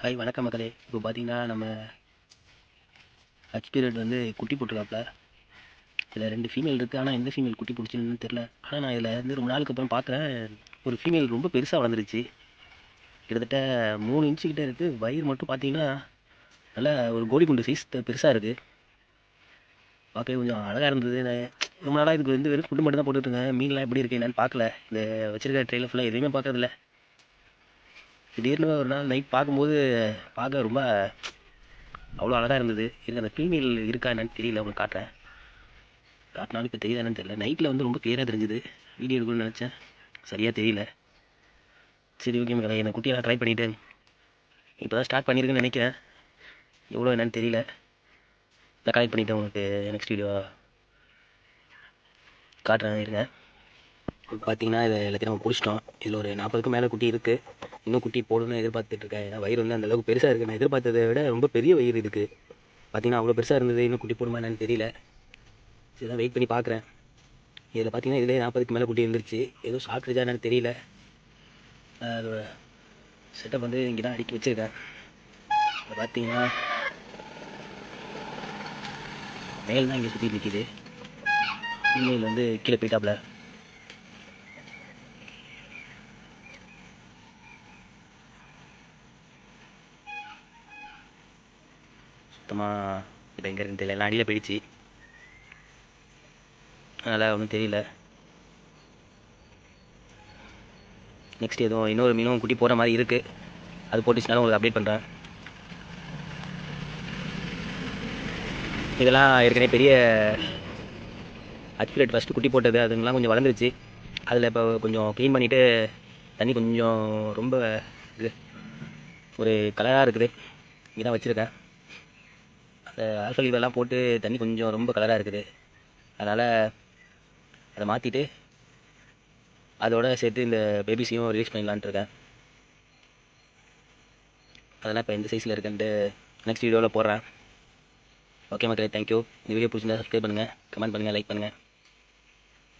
Hi வணக்கம் மக்களே. இப்போ பார்த்தீங்கன்னா நம்ம ஹச் பீரியட் வந்து குட்டி போட்டிருக்காப்புல இதில் ரெண்டு ஃபீமேல் இருக்குது ஆனால் எந்த ஃபீமேல் குட்டி பிடிச்சிருந்துன்னு தெரில ஆனால் நான் இதில் வந்து ரொம்ப நாளுக்கு அப்புறம் பார்க்குறேன் ஒரு ஃபீமேல் ரொம்ப பெருசாக வளர்ந்துருச்சு. கிட்டத்தட்ட மூணு இன்ச்சு கிட்ட இருக்குது வயிறு மட்டும் பார்த்தீங்கன்னா நல்லா ஒரு கோழி குண்டு சைஸ் பெருசாக இருக்குது பார்க்கவே கொஞ்சம் அழகாக இருந்தது. நான் ரொம்ப நாளாக இதுக்கு வந்து வெறும் ஃபுட்டு மட்டும் தான் போட்டுட்ருக்கேன் மீன்லாம் எப்படி இருக்குது என்னன்னு பார்க்கல. இந்த வச்சிருக்க ட்ரெயிலில் ஃபுல்லாக எதுவுமே பார்க்கறதில்ல. திடீர்னு ஒரு நாள் நைட் பார்க்கும்போது பார்க்க ரொம்ப அவ்வளோ அழகாக இருந்தது. எனக்கு அந்த ஃபீமேல் இருக்கா என்னன்னு தெரியல உங்களுக்கு காட்டுறேன். காட்டினாலும் இப்போ தெரியுதா என்னன்னு தெரியல. நைட்டில் வந்து ரொம்ப கிளியராக தெரிஞ்சுது. வீடியோ எடுக்கணும்னு நினச்சேன். சரியாக தெரியல. சரி ஓகே மக்களே என்னை குட்டியெல்லாம் ட்ரை பண்ணிவிட்டு இப்போ தான் ஸ்டார்ட் பண்ணியிருக்குன்னு நினைக்கிறேன். எவ்வளோ என்னன்னு தெரியல. நான் கலெக்ட் பண்ணிவிட்டு உங்களுக்கு நெக்ஸ்ட் வீடியோ காட்டுறேன் இருங்க. இப்போ பார்த்தீங்கன்னா இதை எல்லாத்தையும் நம்ம பிடிச்சிட்டோம் இதில் ஒரு நாற்பதுக்கும் மேலே குட்டி இருக்குது இன்னும் குட்டி போடணும்னு எதிர்பார்த்துட்டு இருக்கேன். ஏன்னா வயிறு வந்து அந்தளவுக்கு பெருசாக இருக்குது நான் எதிர்பார்த்ததை விட ரொம்ப பெரிய வயிறு இருக்குது பார்த்தீங்கன்னா அவ்வளோ பெருசாக இருந்தது. இன்னும் குட்டி போடுமா என்னன்னு தெரியல. சரி தான் வெயிட் பண்ணி பார்க்குறேன் இதில் பார்த்தீங்கன்னா இதிலே நாற்பதுக்கு மேலே குட்டி இருந்துருச்சு. ஏதோ சாப்பிட்டுச்சா என்னன்னு தெரியல. அதோட செட்டப் வந்து இங்கே தான் அடுக்கி வச்சுருக்கேன். இப்போ பார்த்தீங்கன்னா மேல் தான் இங்கே சுற்றி நிற்கிது ஃபீமேல் வந்து கீழே போயிட்டாப்புல சுத்தமாக இப்போ எங்கே இருக்குன்னு தெரியல எல்லாம் அடியில் போயிடுச்சு. அதனால் ஒன்றும் தெரியல. நெக்ஸ்ட் எதுவும் இன்னொரு மீனும் குட்டி போகிற மாதிரி இருக்குது அது போட்டுச்சுனாலும் உங்களுக்கு அப்டேட் பண்ணுறேன் இதெல்லாம் ஏற்கனவே பெரிய அச்பிரேட் ஃபஸ்ட்டு குட்டி போட்டது. அதுங்கெல்லாம் கொஞ்சம் வளர்ந்துருச்சு. அதில் இப்போ கொஞ்சம் க்ளீன் பண்ணிவிட்டு தண்ணி கொஞ்சம் ரொம்ப இது ஒரு கலராக இருக்குது. இங்கே தான் வச்சுருக்கேன். அந்த ஆல்ஃபல் இதெல்லாம் போட்டு தண்ணி கொஞ்சம் ரொம்ப கலராக இருக்குது. அதனால் அதை மாற்றிட்டு அதோட சேர்த்து இந்த பேபிஸையும் ரிலீஸ் பண்ணிடலான்ட்டு இருக்கேன். அதெல்லாம் இப்போ எந்த சைஸில் இருக்குன்ட்டு நெக்ஸ்ட் வீடியோவில் போடுறேன். ஓகே மக்களே தேங்க்யூ இந்த வீடியோ பிடிச்சிருந்தா சப்ஸ்கிரைப் பண்ணுங்கள் கமெண்ட் பண்ணுங்கள் லைக் பண்ணுங்கள்